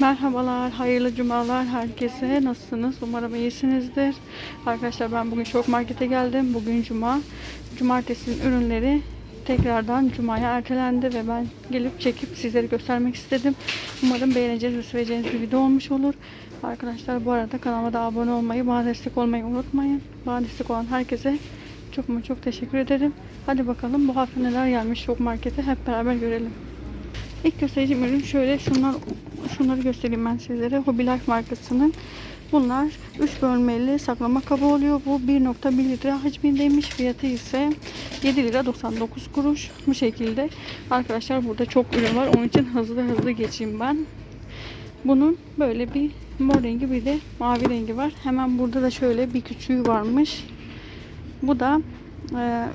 Merhabalar, hayırlı cumalar herkese. Nasılsınız? Umarım iyisinizdir. Arkadaşlar ben bugün şok markete geldim. Bugün cuma. Cumartesinin ürünleri tekrardan cumaya ertelendi ve ben gelip çekip sizlere göstermek istedim. Umarım beğeneceğiniz ve seveceğiniz bir video olmuş olur. Arkadaşlar bu arada kanalıma da abone olmayı, bana destek olmayı unutmayın. Bana destek olan herkese çok mu çok teşekkür ederim. Hadi bakalım bu hafta neler gelmiş şok markete hep beraber görelim. İlk göstereceğim ürün şöyle şunlar şunları göstereyim ben sizlere. Hobby Life markasının. Bunlar 3 bölmeli saklama kabı oluyor. Bu 1.1 litre hacmindeymiş. Fiyatı ise 7 lira 99 kuruş. Bu şekilde. Arkadaşlar burada çok ürün var. Onun için hızlı hızlı geçeyim ben. Bunun böyle bir mor rengi bir de mavi rengi var. Hemen burada da şöyle bir küçüğü varmış. Bu da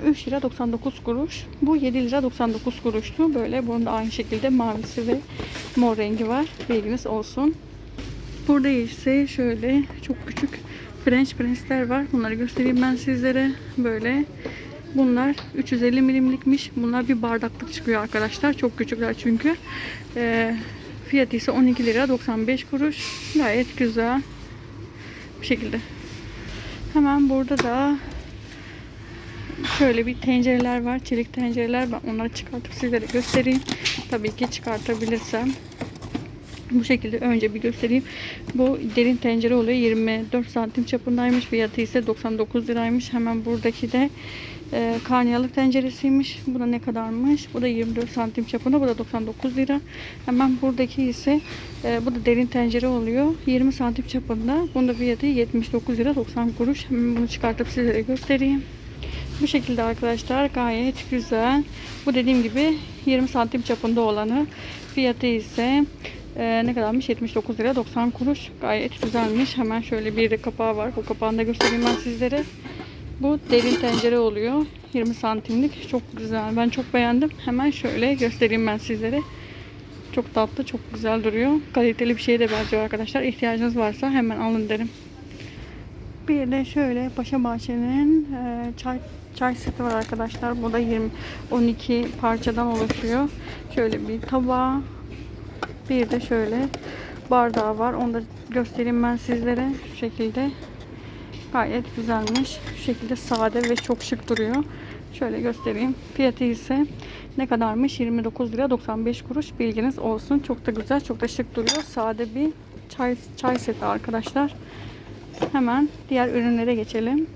3 lira 99 kuruş. Bu 7 lira 99 kuruştu. Böyle bunun da aynı şekilde mavisi ve mor rengi var. Bilginiz olsun. Burada ise şöyle çok küçük French Prens'ler var. Bunları göstereyim ben sizlere. Böyle Bunlar 350 milimlikmiş. Bunlar bir bardaklık çıkıyor arkadaşlar. Çok küçükler çünkü. E, fiyatı ise 12 lira 95 kuruş. Gayet güzel. Bu şekilde. Hemen burada da şöyle bir tencereler var. Çelik tencereler. Ben onları çıkartıp sizlere göstereyim. Tabii ki çıkartabilirsem. Bu şekilde önce bir göstereyim. Bu derin tencere oluyor. 24 santim çapındaymış. Fiyatı ise 99 liraymış. Hemen buradaki de e, karnıyarık tenceresiymiş. Bu da ne kadarmış? Bu da 24 santim çapında. Bu da 99 lira. Hemen buradaki ise e, bu da derin tencere oluyor. 20 santim çapında. Bunun da fiyatı 79 lira 90 kuruş. Hemen bunu çıkartıp sizlere göstereyim. Bu şekilde arkadaşlar gayet güzel. Bu dediğim gibi 20 santim çapında olanı. Fiyatı ise e, ne kadarmış? 79 lira 90 kuruş. Gayet güzelmiş. Hemen şöyle bir de kapağı var. Bu kapağını da göstereyim ben sizlere. Bu derin tencere oluyor. 20 santimlik. Çok güzel. Ben çok beğendim. Hemen şöyle göstereyim ben sizlere. Çok tatlı, çok güzel duruyor. Kaliteli bir şeye de benziyor arkadaşlar. İhtiyacınız varsa hemen alın derim. Bir de şöyle Paşa Bahçe'nin e, çay çay seti var arkadaşlar. Bu da 20 12 parçadan oluşuyor. Şöyle bir tabağı. Bir de şöyle bardağı var. Onu da göstereyim ben sizlere. Şu şekilde. Gayet güzelmiş. Şu şekilde sade ve çok şık duruyor. Şöyle göstereyim. Fiyatı ise ne kadarmış? 29 lira 95 kuruş. Bilginiz olsun. Çok da güzel, çok da şık duruyor. Sade bir çay çay seti arkadaşlar. Hemen diğer ürünlere geçelim.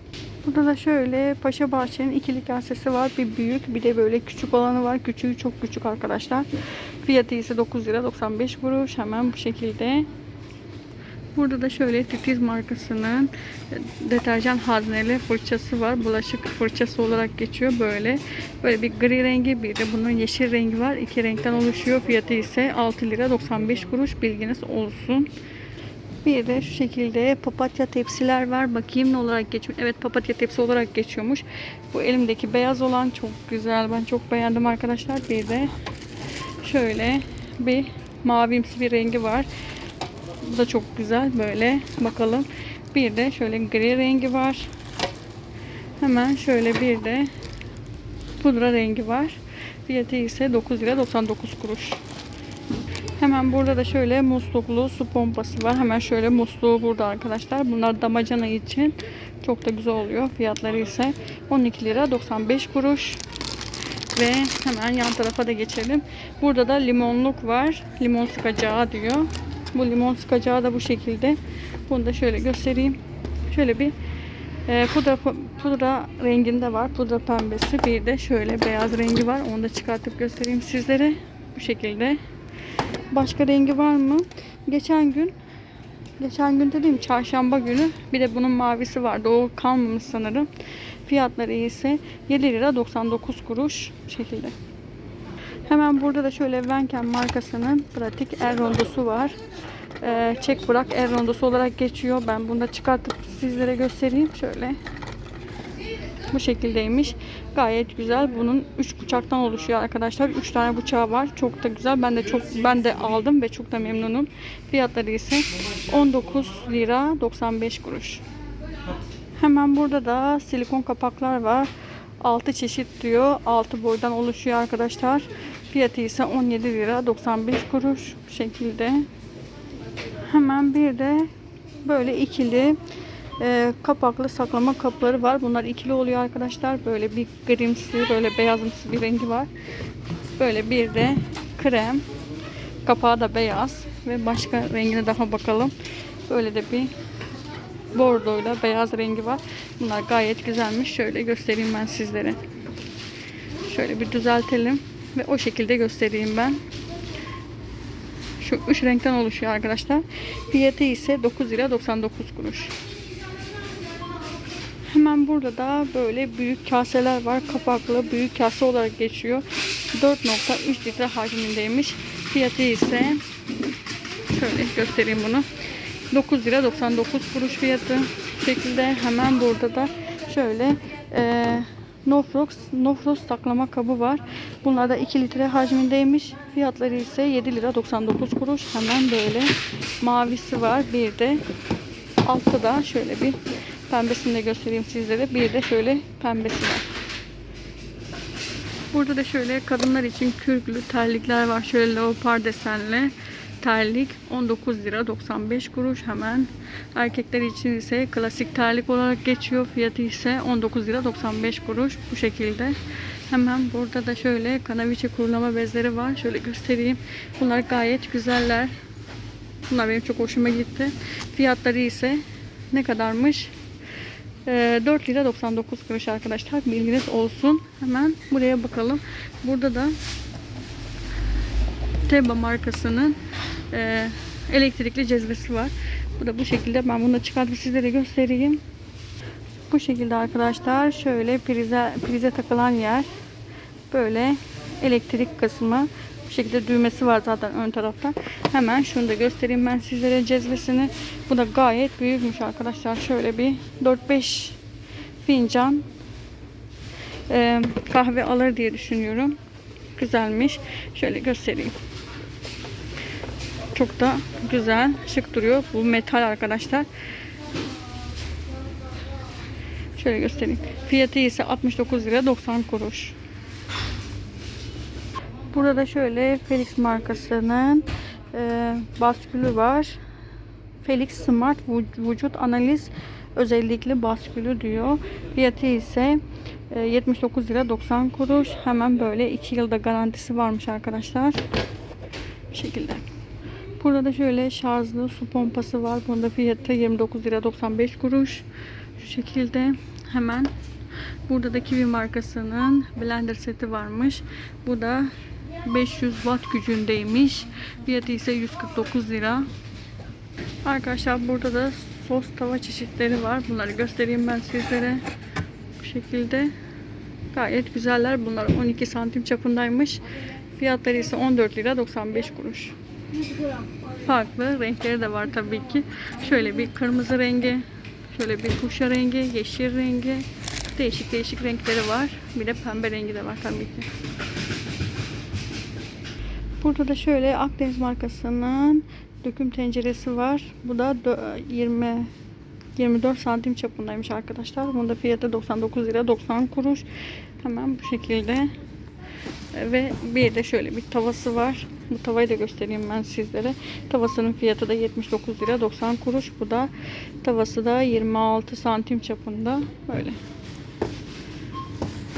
Burada da şöyle Paşa Bahçe'nin ikili kasesi var. Bir büyük bir de böyle küçük olanı var. Küçüğü çok küçük arkadaşlar. Fiyatı ise 9 lira 95 kuruş. Hemen bu şekilde. Burada da şöyle Titiz markasının deterjan hazneli fırçası var. Bulaşık fırçası olarak geçiyor böyle. Böyle bir gri rengi bir de bunun yeşil rengi var. İki renkten oluşuyor. Fiyatı ise 6 lira 95 kuruş. Bilginiz olsun. Bir de şu şekilde papatya tepsiler var. Bakayım ne olarak geçiyor. Evet papatya tepsi olarak geçiyormuş. Bu elimdeki beyaz olan çok güzel. Ben çok beğendim arkadaşlar. Bir de şöyle bir mavimsi bir rengi var. Bu da çok güzel. Böyle bakalım. Bir de şöyle gri rengi var. Hemen şöyle bir de pudra rengi var. Fiyatı ise 9 lira 99 kuruş. Hemen burada da şöyle musluklu su pompası var. Hemen şöyle musluğu burada arkadaşlar. Bunlar damacana için çok da güzel oluyor. Fiyatları ise 12 lira 95 kuruş. Ve hemen yan tarafa da geçelim. Burada da limonluk var. Limon sıkacağı diyor. Bu limon sıkacağı da bu şekilde. Bunu da şöyle göstereyim. Şöyle bir e, pudra, pudra renginde var. Pudra pembesi. Bir de şöyle beyaz rengi var. Onu da çıkartıp göstereyim sizlere. Bu şekilde. Başka rengi var mı? Geçen gün geçen gün dediğim çarşamba günü bir de bunun mavisi vardı. O kalmamış sanırım. Fiyatları ise 7 lira 99 kuruş şekilde. Hemen burada da şöyle Venken markasının pratik el rondosu var. Ee, çek bırak el rondosu olarak geçiyor. Ben bunu da çıkartıp sizlere göstereyim. Şöyle bu şekildeymiş. Gayet güzel. Bunun 3 bıçaktan oluşuyor arkadaşlar. 3 tane bıçağı var. Çok da güzel. Ben de çok ben de aldım ve çok da memnunum. Fiyatları ise 19 lira 95 kuruş. Hemen burada da silikon kapaklar var. 6 çeşit diyor. 6 boydan oluşuyor arkadaşlar. Fiyatı ise 17 lira 95 kuruş. Bu şekilde. Hemen bir de böyle ikili e, kapaklı saklama kapları var. Bunlar ikili oluyor arkadaşlar. Böyle bir grimsi, böyle beyazımsı bir rengi var. Böyle bir de krem. Kapağı da beyaz ve başka rengine daha bakalım. Böyle de bir bordoyla beyaz rengi var. Bunlar gayet güzelmiş. Şöyle göstereyim ben sizlere. Şöyle bir düzeltelim ve o şekilde göstereyim ben. Şu üç renkten oluşuyor arkadaşlar. Fiyatı ise 9 lira 99 kuruş. Hemen burada da böyle büyük kaseler var. Kapaklı büyük kase olarak geçiyor. 4.3 litre hacmindeymiş. Fiyatı ise şöyle göstereyim bunu. 9 lira 99 kuruş fiyatı. Şekilde hemen burada da şöyle eee Nofrox, Nofrox saklama kabı var. Bunlar da 2 litre hacmindeymiş. Fiyatları ise 7 lira 99 kuruş. Hemen böyle mavisi var. Bir de altta da şöyle bir pembesini de göstereyim sizlere. Bir de şöyle pembesi var. Burada da şöyle kadınlar için kürklü terlikler var. Şöyle leopar desenli terlik 19 lira 95 kuruş hemen. Erkekler için ise klasik terlik olarak geçiyor. Fiyatı ise 19 lira 95 kuruş bu şekilde. Hemen burada da şöyle kanaviçe kurulama bezleri var. Şöyle göstereyim. Bunlar gayet güzeller. Bunlar benim çok hoşuma gitti. Fiyatları ise ne kadarmış? Ee, 4 lira 99 kuruş arkadaşlar. Bilginiz olsun. Hemen buraya bakalım. Burada da Teba markasının e, elektrikli cezvesi var. Bu da bu şekilde. Ben bunu da çıkartıp sizlere göstereyim. Bu şekilde arkadaşlar. Şöyle prize, prize takılan yer. Böyle elektrik kısmı. Bu şekilde düğmesi var zaten ön tarafta. Hemen şunu da göstereyim ben sizlere cezvesini. Bu da gayet büyükmüş arkadaşlar. Şöyle bir 4-5 fincan e, kahve alır diye düşünüyorum. Güzelmiş. Şöyle göstereyim. Çok da güzel, şık duruyor. Bu metal arkadaşlar. Şöyle göstereyim. Fiyatı ise 69 lira 90 kuruş. Burada da şöyle Felix markasının e, baskülü var. Felix Smart vü- vücut analiz özellikli baskülü diyor. Fiyatı ise e, 79 lira 90 kuruş. Hemen böyle 2 yılda garantisi varmış arkadaşlar. Bu şekilde. Burada da şöyle şarjlı su pompası var. Bunda fiyatı 29 lira 95 kuruş. Şu şekilde hemen burada da Kiwi markasının blender seti varmış. Bu da 500 watt gücündeymiş. Fiyatı ise 149 lira. Arkadaşlar burada da sos tava çeşitleri var. Bunları göstereyim ben sizlere. Bu şekilde gayet güzeller. Bunlar 12 santim çapındaymış. Fiyatları ise 14 lira 95 kuruş. Farklı renkleri de var tabii ki. Şöyle bir kırmızı rengi, şöyle bir kuşa rengi, yeşil rengi. Değişik değişik renkleri var. Bir de pembe rengi de var tabii ki. Burada da şöyle Akdeniz markasının döküm tenceresi var. Bu da dö- 20 24 santim çapındaymış arkadaşlar. Bunda fiyatı 99 lira 90 kuruş. Hemen bu şekilde. Ve bir de şöyle bir tavası var. Bu tavayı da göstereyim ben sizlere. Tavasının fiyatı da 79 lira 90 kuruş. Bu da tavası da 26 santim çapında. Böyle.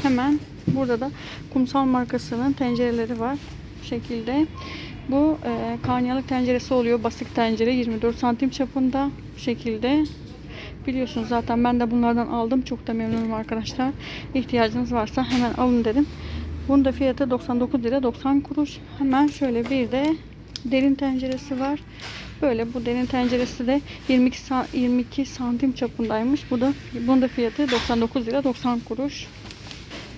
Hemen burada da kumsal markasının tencereleri var. Şekilde. Bu e, karnıyarık tenceresi oluyor. Basık tencere 24 santim çapında. Bu şekilde. Biliyorsunuz zaten ben de bunlardan aldım. Çok da memnunum arkadaşlar. İhtiyacınız varsa hemen alın dedim. Bunun da fiyatı 99 lira 90 kuruş. Hemen şöyle bir de derin tenceresi var. Böyle bu derin tenceresi de 22 sa- 22 santim çapındaymış. Bu da bunun da fiyatı 99 lira 90 kuruş.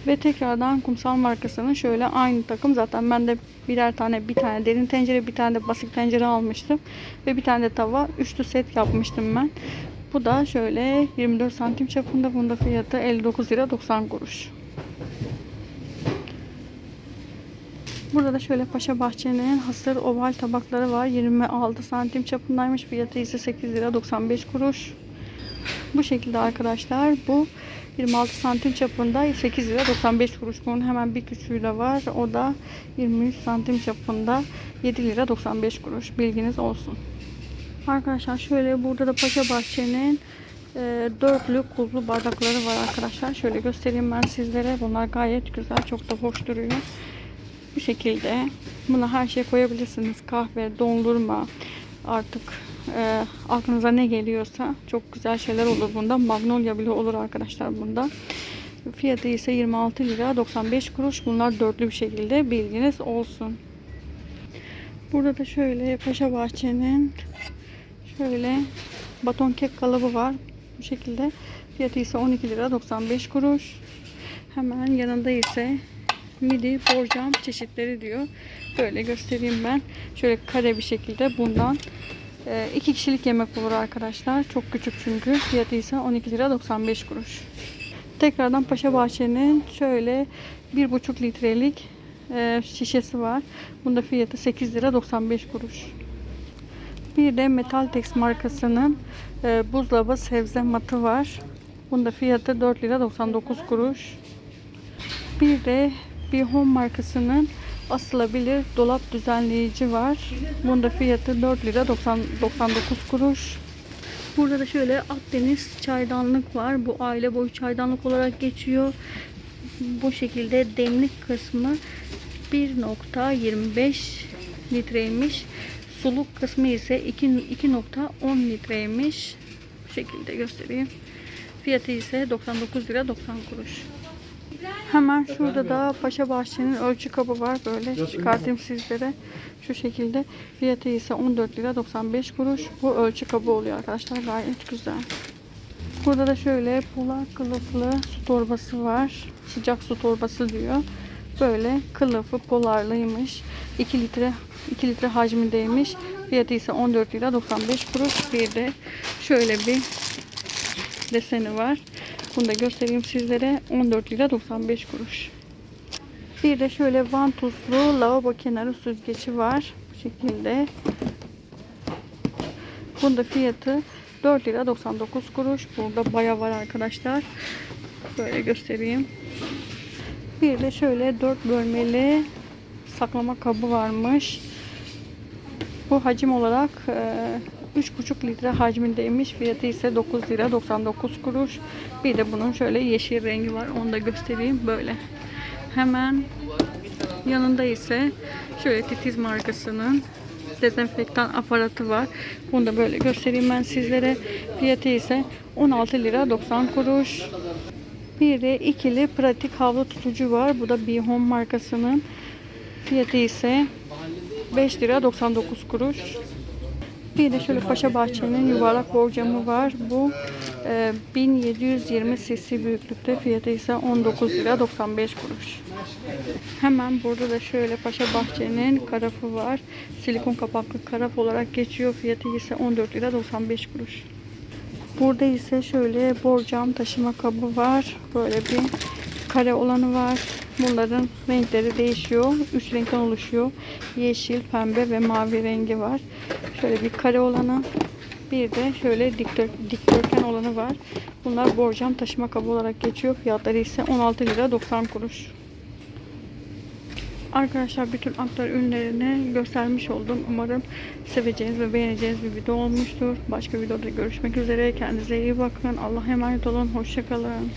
Ve tekrardan kumsal markasının şöyle aynı takım. Zaten ben de birer tane bir tane derin tencere bir tane de basit tencere almıştım. Ve bir tane de tava. Üçlü set yapmıştım ben. Bu da şöyle 24 santim çapında. Bunda fiyatı 59 lira 90 kuruş. Burada da şöyle Paşa Bahçe'nin hasır oval tabakları var. 26 santim çapındaymış. Fiyatı ise 8 lira 95 kuruş. Bu şekilde arkadaşlar. Bu 26 santim çapında 8 lira 95 kuruş. Bunun hemen bir küçüğü de var. O da 23 santim çapında 7 lira 95 kuruş. Bilginiz olsun. Arkadaşlar şöyle burada da Paşa Bahçe'nin e, dörtlü kullu bardakları var arkadaşlar. Şöyle göstereyim ben sizlere. Bunlar gayet güzel. Çok da hoş duruyor. Bu şekilde. Buna her şey koyabilirsiniz. Kahve, dondurma artık e, aklınıza ne geliyorsa çok güzel şeyler olur bunda. Magnolia bile olur arkadaşlar bunda. Fiyatı ise 26 lira 95 kuruş. Bunlar dörtlü bir şekilde bilginiz olsun. Burada da şöyle Paşa Bahçe'nin şöyle baton kek kalıbı var. Bu şekilde fiyatı ise 12 lira 95 kuruş. Hemen yanında ise midi borcam çeşitleri diyor. Böyle göstereyim ben. Şöyle kare bir şekilde bundan e, kişilik yemek olur arkadaşlar. Çok küçük çünkü. Fiyatı ise 12 lira 95 kuruş. Tekrardan Paşa Bahçe'nin şöyle 1,5 litrelik e, şişesi var. Bunda fiyatı 8 lira 95 kuruş. Bir de Metaltex markasının e, buzdolabı sebze matı var. Bunda fiyatı 4 lira 99 kuruş. Bir de bir Home markasının asılabilir dolap düzenleyici var. Bunda fiyatı 4 lira 90, 99 kuruş. Burada da şöyle Akdeniz çaydanlık var. Bu aile boyu çaydanlık olarak geçiyor. Bu şekilde demlik kısmı 1.25 litreymiş. Suluk kısmı ise 2 2.10 litreymiş. Bu şekilde göstereyim. Fiyatı ise 99 lira 90 kuruş. Hemen şurada da Paşa Bahçe'nin ölçü kabı var. Böyle çıkartayım sizlere. Şu şekilde. Fiyatı ise 14 lira 95 kuruş. Bu ölçü kabı oluyor arkadaşlar. Gayet güzel. Burada da şöyle polar kılıflı su torbası var. Sıcak su torbası diyor. Böyle kılıfı polarlıymış. 2 litre 2 litre hacmindeymiş. Fiyatı ise 14 lira 95 kuruş. Bir de şöyle bir deseni var. Bunu da göstereyim sizlere. 14 lira 95 kuruş. Bir de şöyle vantuzlu lavabo kenarı süzgeci var. Bu şekilde. Bunda fiyatı 4 lira 99 kuruş. Burada baya var arkadaşlar. Böyle göstereyim. Bir de şöyle 4 bölmeli saklama kabı varmış. Bu hacim olarak e, 3,5 litre hacmindeymiş. Fiyatı ise 9 lira 99 kuruş. Bir de bunun şöyle yeşil rengi var. Onu da göstereyim böyle. Hemen yanında ise şöyle titiz markasının dezenfektan aparatı var. Bunu da böyle göstereyim ben sizlere. Fiyatı ise 16 lira 90 kuruş. Bir de ikili pratik havlu tutucu var. Bu da Be Home markasının. Fiyatı ise 5 lira 99 kuruş. Bir de şöyle Paşa Bahçe'nin yuvarlak borcamı var. Bu e, 1720 cc büyüklükte. Fiyatı ise 19 lira 95 kuruş. Hemen burada da şöyle Paşa Bahçe'nin karafı var. Silikon kapaklı karaf olarak geçiyor. Fiyatı ise 14 lira 95 kuruş. Burada ise şöyle borcam taşıma kabı var. Böyle bir kare olanı var. Bunların renkleri değişiyor. Üç renkten oluşuyor. Yeşil, pembe ve mavi rengi var. Şöyle bir kare olanı. Bir de şöyle dikdör, dikdörtgen olanı var. Bunlar borcam taşıma kabı olarak geçiyor. Fiyatları ise 16 lira 90 kuruş. Arkadaşlar bütün aktar ürünlerini göstermiş oldum. Umarım seveceğiniz ve beğeneceğiniz bir video olmuştur. Başka videoda görüşmek üzere. Kendinize iyi bakın. Allah'a emanet olun. Hoşçakalın.